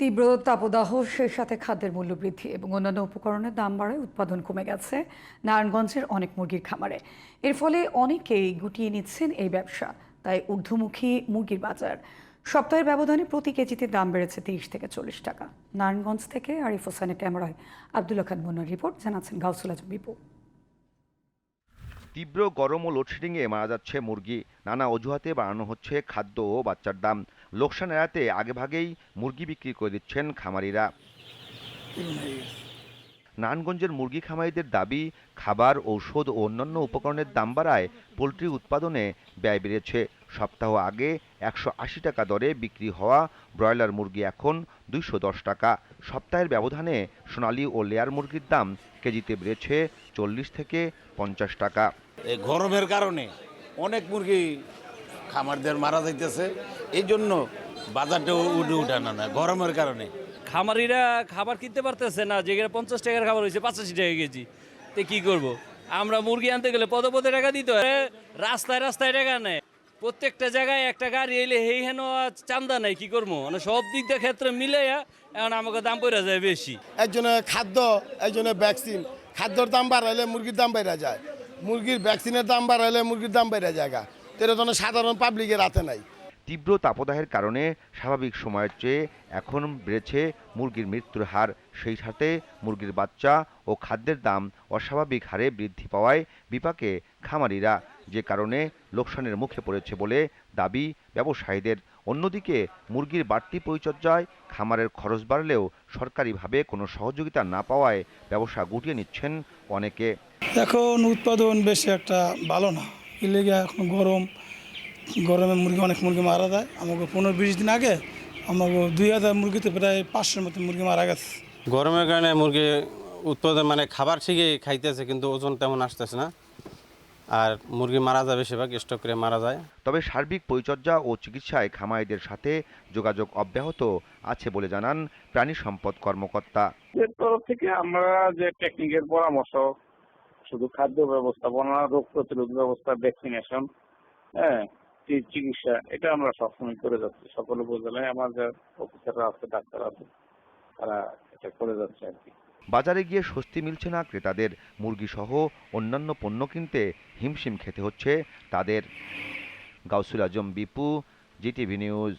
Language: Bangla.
তীব্র তাপদাহ, সেই সাথে খাদ্যের মূল্য বৃদ্ধি এবং অন্যান্য উপকরণের দাম বাড়ায় উৎপাদন কমে গেছে নারায়ণগঞ্জের অনেক মুরগির খামারে। এর ফলে অনেকেই গুটিয়ে নিচ্ছেন এই ব্যবসা, তাই ঊর্ধ্বমুখী মুরগির বাজার। সপ্তাহের ব্যবধানে প্রতি কেজিতে দাম বেড়েছে তিরিশ থেকে চল্লিশ টাকা। নারায়ণগঞ্জ থেকে আরিফ হোসেনের ক্যামেরায় আব্দুল্লা খান মুন্নার রিপোর্ট, জানাচ্ছেন গাউসুল আজম বিপু। তীব্র গরম ও লোডশেডিংয়ে মারা যাচ্ছে মুরগি। নানা অজুহাতে বাড়ানো হচ্ছে খাদ্য ও বাচ্চার দাম। লোকসান এড়াতে আগেভাগেই মুরগি বিক্রি করে দিচ্ছেন খামারিরা। নারায়ণগঞ্জের মুরগি খামারিদের দাবি, খাবার, ঔষধ ও অন্যান্য উপকরণের দাম বাড়ায় পোলট্রি উৎপাদনে ব্যয় বেড়েছে। সপ্তাহ আগে একশো আশি টাকা দরে বিক্রি হওয়া ব্রয়লার মুরগি এখন দুইশো দশ টাকা। সপ্তাহের ব্যবধানে সোনালী ও লেয়ার মুরগির দাম কেজিতে বেড়েছে চল্লিশ থেকে পঞ্চাশ টাকা। গরমের কারণে অনেক মুরগি খামারদের মারা যাইতেছে। এই জন্য বাজারটা উঠে উঠানো না। গরমের কারণে খামারিরা খাবার কিনতে পারতেছে না যেখানে পঞ্চাশ টাকার খাবার হয়েছে, পঁচাশি টাকা কেজি। তো কি করব। আমরা মুরগি আনতে গেলে পদে পদে টাকা দিতে হয়। রাস্তায় রাস্তায় টাকা নেয়। প্রত্যেকটা জায়গায় একটা গাড়ি এলে হেই হেন চান্দা নাই, কি করব? মানে সব দিক দিয়ে ক্ষেত্রে মিলে এখন আমাকে দাম পড়ে যায় বেশি। একজনে খাদ্য, একজনে ভ্যাকসিন খাদ্যর দাম বাড়াইলে মুরগির দাম বেড়ে যায়। মুরগির ভ্যাকসিনের দাম বাড়াইলে মুরগির দাম বেড়ে যায় গা। তো সাধারণ পাবলিকের হাতে নাই। তীব্র তাপদাহের কারণে স্বাভাবিক সময়ের চেয়ে এখন বেড়েছে মুরগির মৃত্যুর হার। সেই সাথে মুরগির বাচ্চা ও খাদ্যের দাম অস্বাভাবিক হারে বৃদ্ধি পাওয়ায় বিপাকে খামারিরা যে কারণে লোকসানের মুখে পড়েছে বলে দাবি ব্যবসায়ীদের। অন্যদিকে মুরগির বাড়তি পরিচর্যায় খামারের খরচ বাড়লেও সরকারিভাবে কোনো সহযোগিতা না পাওয়ায় ব্যবসা গুটিয়ে নিচ্ছেন অনেকে। এখন উৎপাদন বেশি একটা ভালো না। এখন গরম গরমে মুরগি অনেক মুরগি মারা যায়। আমাকে পনেরো বিশ দিন আগে আমাকে দুই হাজার মুরগিতে প্রায় পাঁচশোর মতো মুরগি মারা গেছে। গরমের কারণে মুরগি উৎপাদন মানে খাবার ঠিকই খাইতেছে কিন্তু ওজন তেমন আসতেছে না। আর মুরগি মারা যায় বেশিরভাগ স্টক করে মারা যায়। তবে সার্বিক পরিচর্যা ও চিকিৎসায় খামারিদের সাথে যোগাযোগ অব্যাহত আছে বলে জানান প্রাণী সম্পদ কর্মকর্তা। এর তরফ থেকে আমরা যে টেকনিকের পরামর্শ শুধু খাদ্য ব্যবস্থাপনা রোগ প্রতিরোধ ব্যবস্থা ভ্যাকসিনেশন হ্যাঁ চি- চিকিৎসা, এটা আমরা সবসময় করে যাচ্ছি। সকল উপজেলায় যা অফিসাররা আছে, ডাক্তার আছে, তারা এটা করে যাচ্ছে আর কি। বাজারে গিয়ে স্বস্তি মিলছে না ক্রেতাদের। মুরগি সহ অন্যান্য পণ্য কিনতে হিমশিম খেতে হচ্ছে তাদের। Gausul Azam, Bipu, GTV news.